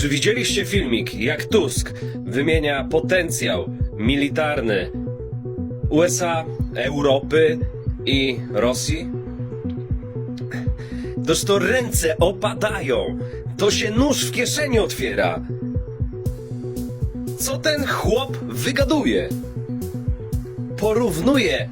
Czy widzieliście filmik, jak Tusk wymienia potencjał militarny USA, Europy i Rosji? Toż to ręce opadają, to się nóż w kieszeni otwiera. Co ten chłop wygaduje? Porównuje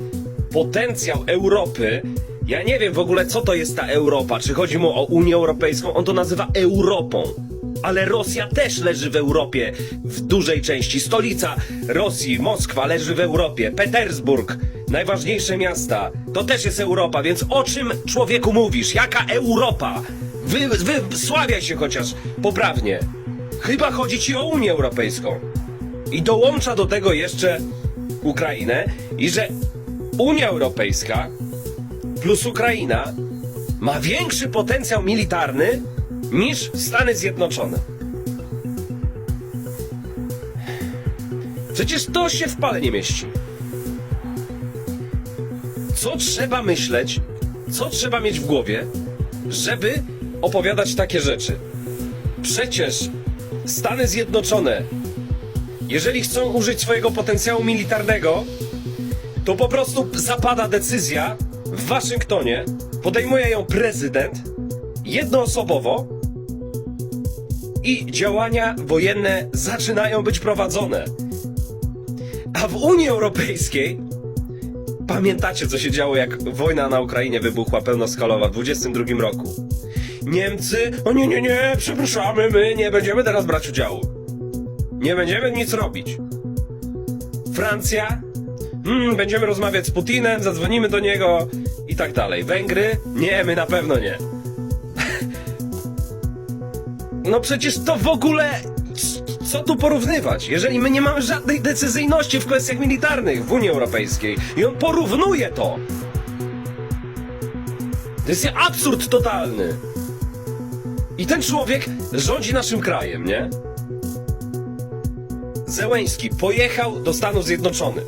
potencjał Europy. Ja nie wiem w ogóle, co to jest ta Europa. Czy chodzi mu o Unię Europejską? On to nazywa Europą. Ale Rosja też leży w Europie w dużej części. Stolica Rosji, Moskwa, leży w Europie. Petersburg, najważniejsze miasta, to też jest Europa. Więc o czym człowieku mówisz? Jaka Europa? Wy, wysławiaj się chociaż poprawnie. Chyba chodzi ci o Unię Europejską. I dołącza do tego jeszcze Ukrainę i że Unia Europejska plus Ukraina ma większy potencjał militarny niż Stany Zjednoczone. Przecież to się w pale nie mieści. Co trzeba myśleć, co trzeba mieć w głowie, żeby opowiadać takie rzeczy? Przecież Stany Zjednoczone jeżeli chcą użyć swojego potencjału militarnego, to po prostu zapada decyzja w Waszyngtonie, podejmuje ją prezydent jednoosobowo i działania wojenne zaczynają być prowadzone. A w Unii Europejskiej pamiętacie, co się działo, jak wojna na Ukrainie wybuchła pełnoskalowa w 22 roku. Niemcy, o nie, nie, nie, przepraszamy, my nie będziemy teraz brać udziału. Nie będziemy nic robić. Francja? Mm, będziemy rozmawiać z Putinem, zadzwonimy do niego i tak dalej. Węgry? Nie, my na pewno nie. No przecież to w ogóle. Co tu porównywać? Jeżeli my nie mamy żadnej decyzyjności w kwestiach militarnych w Unii Europejskiej i on porównuje to. To jest absurd totalny. I ten człowiek rządzi naszym krajem, nie? Zełęński pojechał do Stanów Zjednoczonych.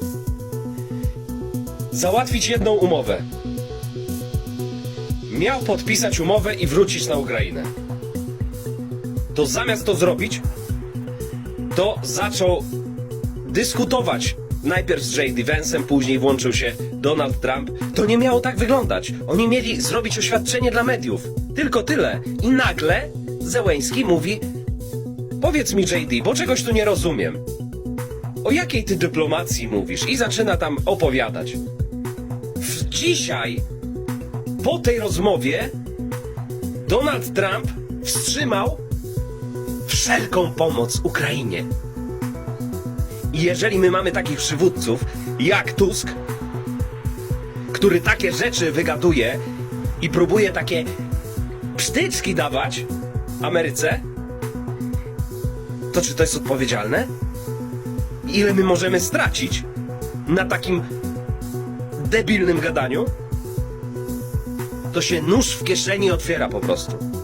Załatwić jedną umowę. Miał podpisać umowę i wrócić na Ukrainę. To zamiast to zrobić, to zaczął dyskutować. Najpierw z J.D. Vance'em, później włączył się Donald Trump. To nie miało tak wyglądać. Oni mieli zrobić oświadczenie dla mediów. Tylko tyle. I nagle Zełęński mówi: Powiedz mi, JD, bo czegoś tu nie rozumiem. O jakiej ty dyplomacji mówisz? I zaczyna tam opowiadać. W dzisiaj, po tej rozmowie, Donald Trump wstrzymał wszelką pomoc Ukrainie. I jeżeli my mamy takich przywódców jak Tusk, który takie rzeczy wygaduje i próbuje takie psztyczki dawać Ameryce, to czy to jest odpowiedzialne? Ile my możemy stracić na takim debilnym gadaniu? To się nóż w kieszeni otwiera po prostu.